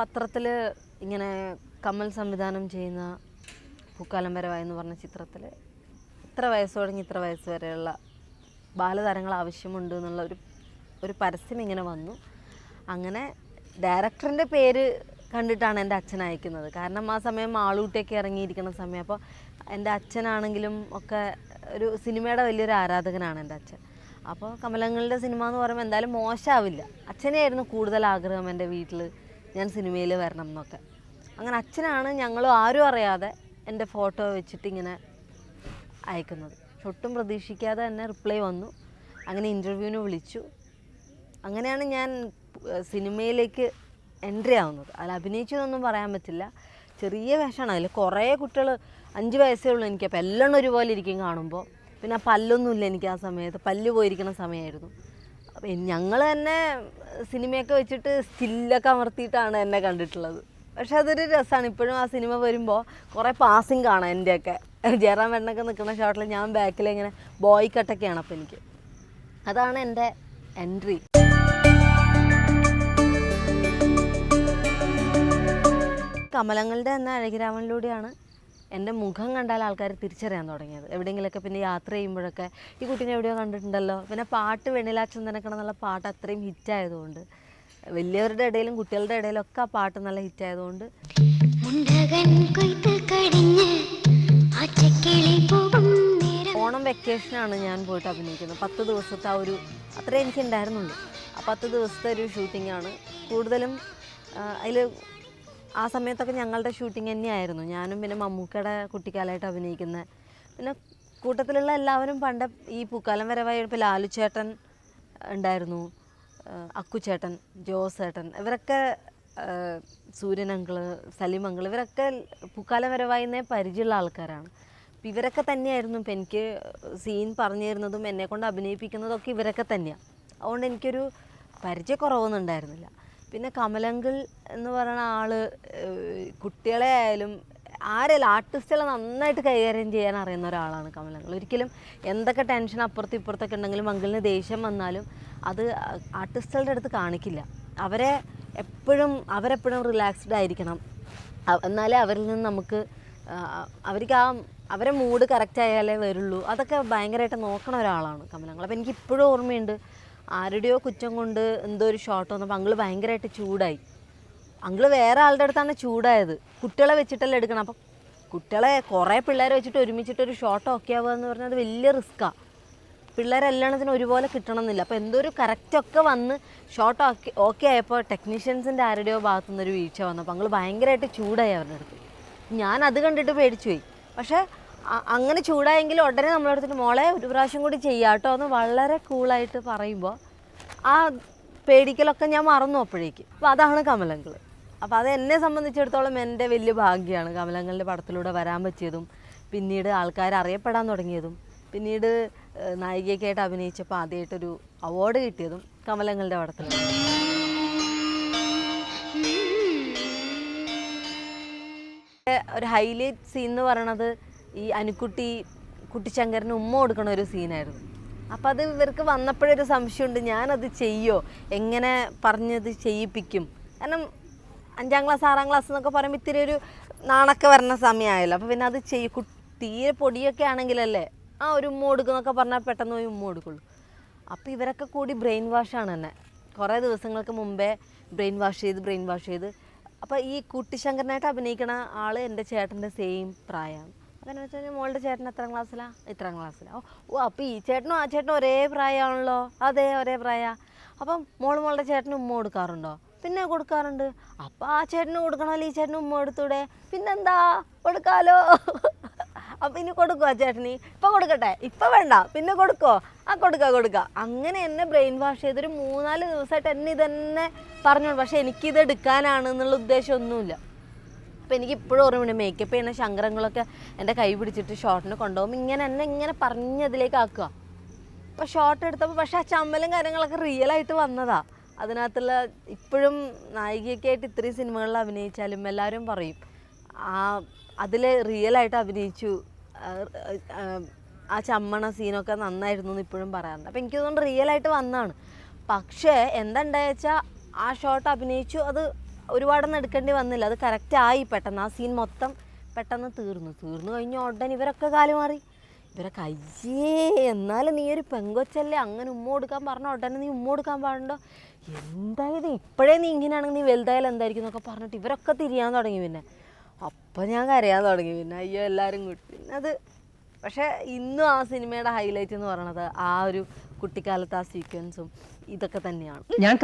പത്രത്തിൽ ഇങ്ങനെ കമൽ സംവിധാനം ചെയ്യുന്ന പൂക്കാലം വരവായി എന്ന് പറഞ്ഞ ചിത്രത്തിൽ ഇത്ര വയസ്സ് തുടങ്ങി ഇത്ര വയസ്സ് വരെയുള്ള ബാലതാരങ്ങൾ ആവശ്യമുണ്ട് എന്നുള്ള ഒരു ഒരു പരസ്യം ഇങ്ങനെ വന്നു. അങ്ങനെ ഡയറക്ടറിന്റെ പേര് കണ്ടിട്ടാണ് എന്റെ അച്ഛൻ അയക്കുന്നത്. കാരണം ആ സമയം ആളൂട്ടിയൊക്കെ ഇറങ്ങിയിരിക്കുന്ന സമയം. അപ്പോൾ എന്റെ അച്ഛനാണെങ്കിലും ഒക്കെ ഒരു സിനിമയുടെ വലിയൊരു ആരാധകനാണ് എന്റെ അച്ഛൻ. അപ്പോൾ കമലങ്ങളുടെ സിനിമ എന്ന് പറയുമ്പോൾ എന്തായാലും മോശമാവില്ല അച്ഛനെയായിരുന്നു കൂടുതൽ ആഗ്രഹം എന്റെ വീട്ടിൽ ഞാൻ സിനിമയിൽ വരണം എന്നൊക്കെ. അങ്ങനെ അച്ഛനാണ് ഞങ്ങളും ആരും അറിയാതെ എന്റെ ഫോട്ടോ വെച്ചിട്ട് ഇങ്ങനെ അയക്കുന്നത്. ഒട്ടും പ്രതീക്ഷിക്കാതെ തന്നെ റിപ്ലൈ വന്നു. അങ്ങനെ ഇന്റർവ്യൂവിന് വിളിച്ചു. അങ്ങനെയാണ് ഞാൻ സിനിമയിലേക്ക് എൻട്രി ആവുന്നത്. അതിൽ അഭിനയിച്ചു എന്നൊന്നും പറയാൻ പറ്റില്ല. ചെറിയ വേഷമാണ്. അതിൽ കുറേ കുട്ടികൾ അഞ്ച് വയസ്സേ ഉള്ളൂ എനിക്ക്. അപ്പോൾ എല്ലാം ഒരുപോലെ ഇരിക്കും കാണുമ്പോൾ. പിന്നെ പല്ലൊന്നുമില്ല എനിക്ക് ആ സമയത്ത്. പല്ല് പോയിരിക്കുന്ന സമയമായിരുന്നു. ഞങ്ങൾ തന്നെ സിനിമയൊക്കെ വെച്ചിട്ട് സ്റ്റില്ലൊക്കെ അമർത്തിയിട്ടാണ് എന്നെ കണ്ടിട്ടുള്ളത്. പക്ഷെ അതൊരു രസമാണ് ഇപ്പോഴും ആ സിനിമ വരുമ്പോൾ കുറേ പാസിങ് കാണാം എന്റെയൊക്കെ ജയറാം വെണ്ണൊക്കെ നിൽക്കുന്ന ഷോട്ടിൽ ഞാൻ ബാക്കിൽ ഇങ്ങനെ ബോയ് കട്ടൊക്കെയാണ് അപ്പോൾ എനിക്ക്. അതാണ് എന്റെ എൻട്രി കമലങ്ങളുടെ എന്ന അഴകിരാമനിലൂടെയാണ് എന്റെ മുഖം കണ്ടാൽ ആൾക്കാർ തിരിച്ചറിയാൻ തുടങ്ങിയത്. എവിടെയെങ്കിലുമൊക്കെ പിന്നെ യാത്ര ചെയ്യുമ്പോഴൊക്കെ ഈ കുട്ടീനെ എവിടെയോ കണ്ടിട്ടുണ്ടല്ലോ. പിന്നെ പാട്ട് വെണ്ണിലാ ചന്ദനക്കണം എന്നുള്ള പാട്ട് അത്രയും ഹിറ്റായതുകൊണ്ട്. വലിയവരുടെ ഇടയിലും കുട്ടികളുടെ ഇടയിലും ഒക്കെ ആ പാട്ട് നല്ല ഹിറ്റായതുകൊണ്ട്. ഓണം വെക്കേഷനാണ് ഞാൻ പോയിട്ട് അഭിനയിക്കുന്നത്. പത്ത് ദിവസത്തെ ആ ഒരു അത്രേ എനിക്ക് ഉണ്ടായിരുന്നുള്ളൂ ആ പത്ത് ദിവസത്തെ ഒരു ഷൂട്ടിംഗ് ആണ് കൂടുതലും അതിൽ ആ സമയത്തൊക്കെ ഞങ്ങളുടെ ഷൂട്ടിംഗ് തന്നെയായിരുന്നു. ഞാനും പിന്നെ മമ്മൂക്കയുടെ കുട്ടിക്കാലമായിട്ട് അഭിനയിക്കുന്നത് പിന്നെ കൂട്ടത്തിലുള്ള എല്ലാവരും പണ്ട് ഈ പൂക്കാലം വരവായി ഇപ്പോൾ ലാലു ചേട്ടൻ ഉണ്ടായിരുന്നു അക്കു അക്കുചേട്ടൻ ജോസ് ചേട്ടൻ ഇവരൊക്കെ സൂര്യൻ അങ്കിൾ സലീം അങ്കിൾ ഇവരൊക്കെ പൂക്കാലം വരവായിന്നേ പരിചയമുള്ള ആൾക്കാരാണ്. അപ്പം ഇവരൊക്കെ തന്നെയായിരുന്നു. ഇപ്പം എനിക്ക് സീൻ പറഞ്ഞു തരുന്നതും എന്നെ കൊണ്ട് അഭിനയിപ്പിക്കുന്നതും ഒക്കെ ഇവരൊക്കെ തന്നെയാണ് അതുകൊണ്ട് എനിക്കൊരു പരിചയക്കുറവൊന്നും ഉണ്ടായിരുന്നില്ല. പിന്നെ കമലങ്കിൾ എന്ന് പറയുന്ന ആൾ കുട്ടികളെ ആയാലും ആരെയല്ല ആർട്ടിസ്റ്റുകളെ നന്നായിട്ട് കൈകാര്യം ചെയ്യാൻ അറിയുന്ന ഒരാളാണ് കമലങ്ങൾ ഒരിക്കലും എന്തൊക്കെ ടെൻഷൻ അപ്പുറത്തും ഇപ്പുറത്തൊക്കെ ഉണ്ടെങ്കിലും മംഗളിന് ദേഷ്യം വന്നാലും അത് ആർട്ടിസ്റ്റുകളുടെ അടുത്ത് കാണിക്കില്ല. അവരെ എപ്പോഴും അവരെപ്പോഴും റിലാക്സ്ഡ് ആയിരിക്കണം. എന്നാലേ അവരിൽ നിന്ന് നമുക്ക് അവർക്ക് ആ അവരെ മൂഡ് കറക്റ്റ് ആയാലേ വരുള്ളൂ. അതൊക്കെ ഭയങ്കരമായിട്ട് നോക്കണ ഒരാളാണ് കമലങ്ങൾ അപ്പോൾ എനിക്ക് ഇപ്പോഴും ഓർമ്മയുണ്ട് ആരുടെയോ കുറ്റം കൊണ്ട് എന്തോ ഒരു ഷോട്ട് വന്നപ്പോൾ അങ്കിൾ ഭയങ്കരമായിട്ട് ചൂടായി. അങ്കിൾ വേറെ ആളുടെ അടുത്താണ് ചൂടായത്. കുട്ടികളെ വെച്ചിട്ടല്ലേ എടുക്കണം. അപ്പം കുട്ടികളെ കുറേ പിള്ളേരെ വെച്ചിട്ട് ഒരുമിച്ചിട്ട് ഒരു ഷോട്ട് ഓക്കെ ആവുക എന്ന് പറഞ്ഞാൽ അത് വലിയ റിസ്ക്കാണ് പിള്ളേരെല്ലാത്തിനും ഒരുപോലെ കിട്ടണമെന്നില്ല. അപ്പോൾ എന്തോ ഒരു കറക്റ്റൊക്കെ വന്ന് ഷോട്ട് ഓക്കെ ഓക്കെ ആയപ്പോൾ ടെക്നീഷ്യൻസിന്റെ ആരുടെയോ ഭാഗത്തുനിന്നൊരു വീഴ്ച വന്നു അപ്പോൾ അങ്ങൾ ഭയങ്കരമായിട്ട് ചൂടായി അവരുടെ അടുത്ത്. ഞാൻ അത് കണ്ടിട്ട് പേടിച്ചു പോയി പക്ഷേ അങ്ങനെ ചൂടായെങ്കിൽ ഉടനെ നമ്മളെടുത്തിട്ട് മോളെ ഒരു പ്രാവശ്യം കൂടി ചെയ്യാട്ടോ എന്ന് വളരെ കൂളായിട്ട് പറയുമ്പോൾ ആ പേടിക്കലൊക്കെ ഞാൻ മറന്നു അപ്പോഴേക്ക്. അപ്പോൾ അതാണ് കമലങ്ങൾ അപ്പോൾ അത് എന്നെ സംബന്ധിച്ചിടത്തോളം എന്റെ വലിയ ഭാഗ്യമാണ് കമലങ്ങളുടെ പടത്തിലൂടെ വരാൻ പറ്റിയതും പിന്നീട് ആൾക്കാർ അറിയപ്പെടാൻ തുടങ്ങിയതും പിന്നീട് നായികയ്ക്കായിട്ട് അഭിനയിച്ചപ്പോൾ ആദ്യമായിട്ടൊരു അവാർഡ് കിട്ടിയതും കമലങ്ങളുടെ പടത്തിലാണ്. ഒരു ഹൈലൈറ്റ് സീൻ എന്ന് പറയണത് ഈ അനുക്കുട്ടി കുട്ടിശങ്കരന് ഉമ്മ കൊടുക്കണ ഒരു സീനായിരുന്നു. അപ്പം അത് ഇവർക്ക് വന്നപ്പോഴൊരു സംശയമുണ്ട് ഞാനത് ചെയ്യോ? എങ്ങനെ പറഞ്ഞത് ചെയ്യിപ്പിക്കും? കാരണം അഞ്ചാം ക്ലാസ് ആറാം ക്ലാസ് എന്നൊക്കെ പറയുമ്പോൾ ഇത്തിരി ഒരു നാണൊക്കെ വരുന്ന സമയമായല്ലോ അപ്പോൾ പിന്നെ അത് ചെയ്യ തീരെ പൊടിയൊക്കെ ആണെങ്കിലല്ലേ ആ ഒരു ഉമ്മ കൊടുക്കുന്നൊക്കെ പറഞ്ഞാൽ പെട്ടെന്ന് പോയി ഉമ്മ കൊടുക്കുള്ളൂ. അപ്പോൾ ഇവരൊക്കെ കൂടി ബ്രെയിൻ വാഷാണ് തന്നെ. കുറേ ദിവസങ്ങൾക്ക് മുമ്പേ ബ്രെയിൻ വാഷ് ചെയ്ത് ബ്രെയിൻ വാഷ് ചെയ്ത്. അപ്പോൾ ഈ കുട്ടിശങ്കരനായിട്ട് അഭിനയിക്കണ ആൾ എന്റെ ചേട്ടന്റെ സെയിം പ്രായമാണ് എന്ന് വെച്ച് കഴിഞ്ഞാൽ മോളുടെ ചേട്ടൻ എത്ര ക്ലാസ്സിലാണ് ഇത്ര ക്ലാസ്സിലാണ് ഓ ഓ അപ്പോൾ ഈ ചേട്ടനും ആ ചേട്ടനും ഒരേ പ്രായമാണല്ലോ അതെ ഒരേ പ്രായ. അപ്പം മോൾ മോളുടെ ചേട്ടന് ഉമ്മ കൊടുക്കാറുണ്ടോ? പിന്നെ കൊടുക്കാറുണ്ട്. അപ്പം ആ ചേട്ടന് കൊടുക്കണമല്ലോ ഈ ചേട്ടന് ഉമ്മ കൊടുത്തൂടെ? പിന്നെന്താ? കൊടുക്കാലോ. അപ്പം ഇനി കൊടുക്കുമോ ചേട്ടനി? ഇപ്പം കൊടുക്കട്ടെ. ഇപ്പം വേണ്ട. പിന്നെ കൊടുക്കോ. ആ കൊടുക്കുക കൊടുക്കുക അങ്ങനെ എന്നെ ബ്രെയിൻ വാഷ് ചെയ്തൊരു മൂന്നാൽ ദിവസമായിട്ട് എന്നെ ഇതന്നെ പറഞ്ഞോളൂ. പക്ഷേ എനിക്കിത് എടുക്കാനാണ് എന്നുള്ള ഉദ്ദേശമൊന്നുമില്ല. അപ്പം എനിക്ക് ഇപ്പോഴും ഓർമ്മയുണ്ട് മേക്കപ്പ് ചെയ്യുന്ന ശങ്കരങ്ങളൊക്കെ എന്റെ കൈ പിടിച്ചിട്ട് ഷോർട്ടിന് കൊണ്ടുപോകും ഇങ്ങനെ എന്നെ ഇങ്ങനെ പറഞ്ഞതിലേക്ക് ആക്കുക. അപ്പോൾ ഷോർട്ട് എടുത്തപ്പോൾ പക്ഷെ ആ ചമ്മലും കാര്യങ്ങളൊക്കെ റിയൽ ആയിട്ട് വന്നതാ. അതിനകത്തുള്ള ഇപ്പോഴും നായികയൊക്കെ ആയിട്ട് ഇത്രയും സിനിമകളിൽ അഭിനയിച്ചാലും എല്ലാവരും പറയും ആ അതിൽ റിയൽ ആയിട്ട് അഭിനയിച്ചു ആ, ചമ്മണ സീനൊക്കെ നന്നായിരുന്നു എന്ന് ഇപ്പോഴും പറയാറുണ്ട്. അപ്പോൾ എനിക്ക് തോന്നുന്നു റിയൽ ആയിട്ട് വന്നതാണ്. പക്ഷേ എന്താ വെച്ചാൽ ആ ഷോട്ട് അഭിനയിച്ചു അത് ഒരുപാടൊന്നും എടുക്കേണ്ടി വന്നില്ല. അത് കറക്റ്റ് ആയി പെട്ടെന്ന്. ആ സീൻ മൊത്തം പെട്ടെന്ന് തീർന്നു. തീർന്നു കഴിഞ്ഞ ഉടൻ ഇവരൊക്കെ കാൽ മാറി. ഇവരൊക്കെ അയ്യേ എന്നാലും നീ ഒരു പെങ്കൊച്ചല്ലേ? അങ്ങനെ ഉമ്മ കൊടുക്കാൻ പറഞ്ഞ ഉടനെ നീ ഉമ്മ കൊടുക്കാൻ പാടുണ്ടോ? എന്തായത്? ഇപ്പോഴേ നീ ഇങ്ങനെയാണെങ്കിൽ നീ വലുതായാലും എന്തായിരിക്കും എന്നൊക്കെ പറഞ്ഞിട്ട് ഇവരൊക്കെ തിരിയാൻ തുടങ്ങി പിന്നെ. അപ്പം ഞാൻ കരയാൻ തുടങ്ങി പിന്നെ. അയ്യോ എല്ലാവരും കൂടി പിന്നെ അത് പക്ഷേ ഇന്നും ആ സിനിമയുടെ ഹൈലൈറ്റ് എന്ന് പറയണത് ആ ഒരു കുട്ടിക്കാലത്ത് ആ സീക്വൻസും ഇതൊക്കെ തന്നെയാണ്. ഞാൻ